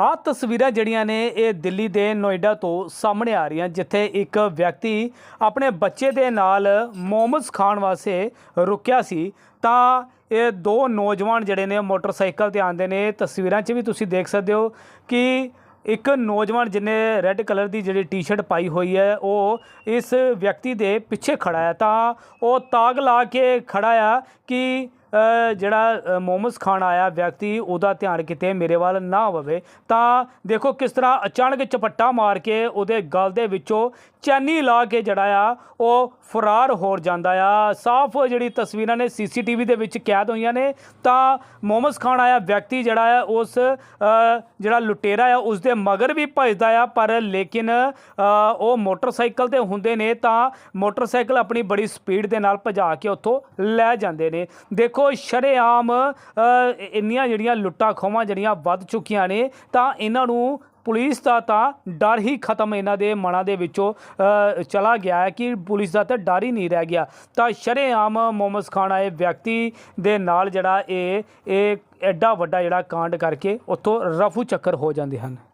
ਆਹ ਤਸਵੀਰਾਂ ਜਿਹੜੀਆਂ ਨੇ ਇਹ ਦਿੱਲੀ ਦੇ ਨੋਇਡਾ ਤੋਂ ਸਾਹਮਣੇ ਆ ਰਹੀਆਂ, ਜਿੱਥੇ ਇੱਕ ਵਿਅਕਤੀ ਆਪਣੇ ਬੱਚੇ ਦੇ ਨਾਲ ਮੋਮਸ ਖਾਣ ਵਾਸਤੇ ਰੁਕਿਆ ਸੀ। ਤਾਂ ਇਹ ਦੋ ਨੌਜਵਾਨ ਜਿਹੜੇ ਨੇ ਮੋਟਰਸਾਈਕਲ ਤੇ ਆਉਂਦੇ ਨੇ। ਤਸਵੀਰਾਂ 'ਚ ਵੀ ਤੁਸੀਂ ਦੇਖ ਸਕਦੇ ਹੋ ਕਿ ਇੱਕ ਨੌਜਵਾਨ ਜਿਹਨੇ ਰੈੱਡ ਕਲਰ ਦੀ ਜਿਹੜੀ ਟੀ-ਸ਼ਰਟ ਪਾਈ ਹੋਈ ਹੈ, ਉਹ ਇਸ ਵਿਅਕਤੀ ਦੇ ਪਿੱਛੇ ਖੜਾ ਹੈ। ਤਾਂ ਉਹ ਤਾਗ ਲਾ ਕੇ ਖੜਾ ਆ ਕਿ ਜਿਹੜਾ ਮੋਮਸ ਖਾਨ ਆਇਆ ਵਿਅਕਤੀ, ਉਹਦਾ ਧਿਆਨ ਕਿਤੇ ਮੇਰੇ ਵੱਲ ਨਾ ਹੋਵੇ। ਤਾਂ ਦੇਖੋ ਕਿਸ ਤਰ੍ਹਾਂ ਅਚਾਨਕ ਚਪੱਟਾ ਮਾਰ ਕੇ ਉਹਦੇ ਗਲ ਦੇ ਵਿੱਚੋਂ ਚੈਨੀ ਲਾ ਕੇ ਜਿਹੜਾ ਆ, ਉਹ ਫਰਾਰ ਹੋ ਜਾਂਦਾ ਆ। ਸਾਫ਼ ਜਿਹੜੀ ਤਸਵੀਰਾਂ ਨੇ ਸੀਸੀਟੀਵੀ ਦੇ ਵਿੱਚ ਕੈਦ ਹੋਈਆਂ ਨੇ। ਤਾਂ ਮੋਮਸ ਖਾਨ ਆਇਆ ਵਿਅਕਤੀ ਜਿਹੜਾ ਆ, ਉਸ ਜਿਹੜਾ ਲੁਟੇਰਾ ਆ, ਉਸ ਦੇ ਮਗਰ ਵੀ ਭਜਦਾ ਆ, ਪਰ ਲੇਕਿਨ ਉਹ ਮੋਟਰਸਾਈਕਲ ਤੇ ਹੁੰਦੇ ਨੇ ਤਾਂ ਮੋਟਰਸਾਈਕਲ ਆਪਣੀ ਬੜੀ ਸਪੀਡ ਦੇ ਨਾਲ ਭਜਾ ਕੇ ਉੱਥੋਂ ਲੈ ਜਾਂਦੇ ਨੇ। ਦੇਖੋ ਸ਼ਰੇਆਮ ਇੰਨੀਆਂ ਜਿਹੜੀਆਂ ਲੁੱਟਾਂ ਖੋਵਾਂ ਜਿਹੜੀਆਂ ਵੱਧ ਚੁੱਕੀਆਂ ਨੇ, ਤਾਂ ਇਹਨਾਂ ਨੂੰ ਪੁਲਿਸ ਦਾ ਤਾਂ ਡਰ ਹੀ ਖਤਮ ਇਹਨਾਂ ਦੇ ਮਨਾਂ ਦੇ ਵਿੱਚੋਂ ਚਲਾ ਗਿਆ ਹੈ ਕਿ ਪੁਲਿਸ ਦਾ ਤਾਂ ਡਰ ਹੀ ਨਹੀਂ ਰਹਿ ਗਿਆ। ਤਾਂ ਸ਼ਰੇਆਮ ਮੋਮਸ ਖਾਨ ਆਏ ਵਿਅਕਤੀ ਦੇ ਨਾਲ ਜਿਹੜਾ ਇਹ ਇਹ ਐਡਾ ਵੱਡਾ ਜਿਹੜਾ ਕਾਂਡ ਕਰਕੇ ਉੱਥੋਂ ਰਫੂ ਚੱਕਰ ਹੋ ਜਾਂਦੇ ਹਨ।